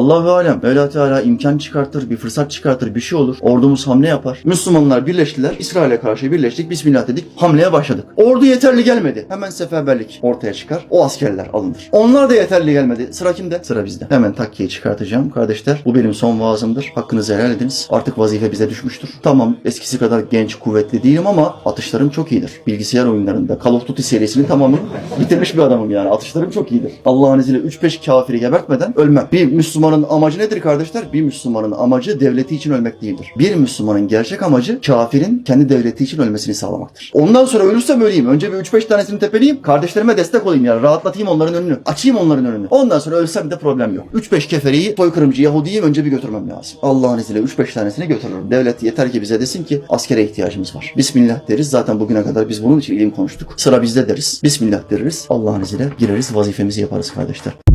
Allahu alem. Mevla Teala imkan çıkartır, bir fırsat çıkartır, bir şey olur. Ordumuz hamle yapar. Müslümanlar birleştiler. İsrail'e karşı birleştik. Bismillah dedik. Hamleye başladık. Ordu yeterli gelmedi. Hemen seferberlik ortaya çıkar. O askerler alınır. Onlar da yeterli gelmedi. Sıra kimde? Sıra bizde. Hemen takkiyi çıkartacağım. Kardeşler bu benim son vaazımdır. Hakkınızı helal ediniz. Artık vazife bize düşmüştür. Tamam eskisi kadar genç, kuvvetli değilim ama atışlarım çok iyidir. Bilgisayar oyunlarında Call of Duty serisinin tamamını bitirmiş bir adamım yani. Atışlarım çok iyidir. Allah'ın izniyle 3-5 kafiri gebertmeden ölmem. Bir Müslümanın amacı nedir kardeşler? Bir Müslümanın amacı devleti için ölmek değildir. Bir Müslümanın gerçek amacı kafirin kendi devleti için ölmesini sağlamaktır. Ondan sonra ölürsem öleyim. Önce bir 3-5 tanesini tepeleyeyim. Kardeşlerime destek olayım yani. Rahatlatayım onların önünü. Açayım onların önünü. Ondan sonra ölsem de problem yok. 3-5 keferiyi, soykırımcı Yahudi'yi önce bir götürmem lazım. Allah'ın izniyle 3-5 tanesini götürürüm. Devlet yeter ki bize desin ki askere ihtiyacımız var. Bismillah deriz. Zaten bugüne kadar biz bunun için ilim konuştuk. Sıra bizde deriz. Bismillah deriz. Allah'ın izniyle gireriz vazifemizi yaparız kardeşler.